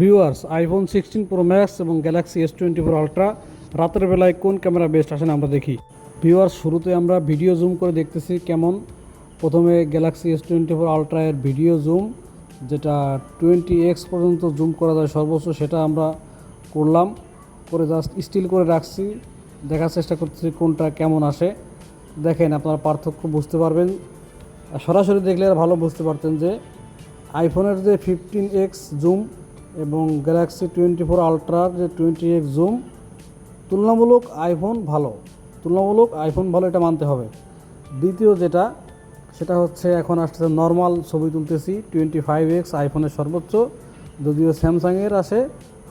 Viewers iPhone sixteen pro max এবং Galaxy S twenty four ultra রাতের বেলায় কোন ক্যামেরা বেস্ট আসেন আমরা দেখি। ভিউয়ার্স শুরুতে আমরা ভিডিও জুম করে দেখতেছি কেমন। প্রথমে Galaxy S twenty four ultra এর ভিডিও জুম যেটা টোয়েন্টি এক্স পর্যন্ত জুম করা যায় সর্বোচ্চ, সেটা আমরা করলাম। করে জাস্ট স্টিল করে রাখছি। দেখার চেষ্টা করতেছি কোনটা কেমন আসে। দেখেন আপনারা পার্থক্য বুঝতে পারবেন। সরাসরি দেখলে আর ভালো বুঝতে পারতেন যে আইফোনের যে ফিফটিন এক্স জুম এবং গ্যালাক্সি টোয়েন্টি ফোর আলট্রার যে টোয়েন্টি এক্স জুম তুলনামূলক আইফোন ভালো। তুলনামূলক আইফোন ভালো এটা মানতে হবে। দ্বিতীয় যেটা, সেটা হচ্ছে এখন আসছে নর্মাল ছবি তুলতেছি টোয়েন্টি ফাইভ এক্স আইফোনের সর্বোচ্চ। যদিও স্যামসাংয়ের আসে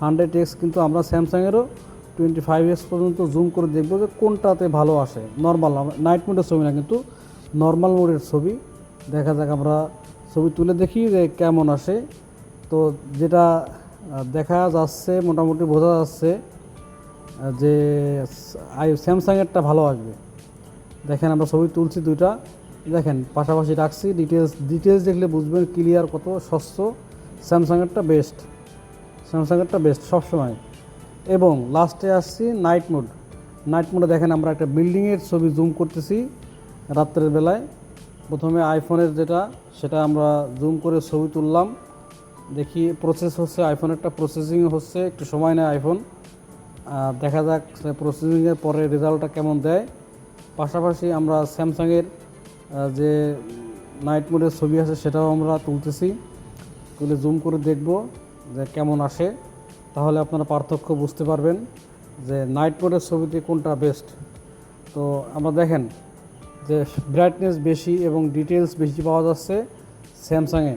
হান্ড্রেড এক্স কিন্তু আমরা স্যামসাংয়েরও টোয়েন্টি ফাইভ এক্স পর্যন্ত জুম করে দেখব যে কোনটাতে ভালো আসে। নর্মাল নাইট মোডের ছবি না, কিন্তু নর্মাল মোডের ছবি। দেখা যাক আমরা ছবি তুলে দেখি যে কেমন আসে। তো যেটা দেখা যাচ্ছে, মোটামুটি বোঝা যাচ্ছে যে আই স্যামসাংয়েরটা ভালো আসবে। দেখেন আমরা ছবি তুলছি দুইটা। দেখেন, পাশাপাশি রাখছি ডিটেলস ডিটেলস দেখলে বুঝবেন ক্লিয়ার কত স্বচ্ছ স্যামসাংয়েরটা বেস্ট স্যামসাংয়েরটা বেস্ট সবসময়। এবং লাস্টে আসছি নাইট মোড নাইট মোডে দেখেন আমরা একটা বিল্ডিংয়ের ছবি জুম করতেছি রাত্রের বেলায়। প্রথমে আইফোনের যেটা, সেটা আমরা জুম করে ছবি তুললাম। দেখি প্রসেস হচ্ছে আইফোন একটা প্রসেসিং হচ্ছে, একটু সময় নেয় আইফোন দেখা যাক প্রসেসিংয়ের পরে রেজাল্টটা কেমন দেয়। পাশাপাশি আমরা স্যামসাংয়ের যে নাইট মোডের ছবি আছে, সেটাও আমরা তুলতেছি। তুলে জুম করে দেখব যে কেমন আসে। তাহলে আপনারা পার্থক্য বুঝতে পারবেন যে নাইট মোডের ছবিতে কোনটা বেস্ট তো আমরা দেখেন যে ব্রাইটনেস বেশি এবং ডিটেলস বেশি পাওয়া যাচ্ছে স্যামসাংয়ে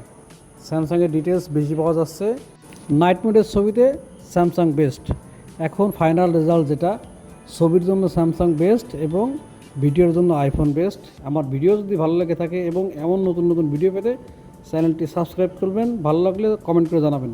স্যামসাংয়ের ডিটেলস বেশি পাওয়া যাচ্ছে। নাইট মোডের ছবিতে স্যামসাং বেস্ট এখন ফাইনাল রেজাল্ট যেটা, ছবির জন্য স্যামসাং বেস্ট এবং ভিডিওর জন্য আইফোন বেস্ট আমার ভিডিও যদি ভালো লেগে থাকে এবং এমন নতুন নতুন ভিডিও পেতে চ্যানেলটি সাবস্ক্রাইব করবেন। ভালো লাগলে কমেন্ট করে জানাবেন।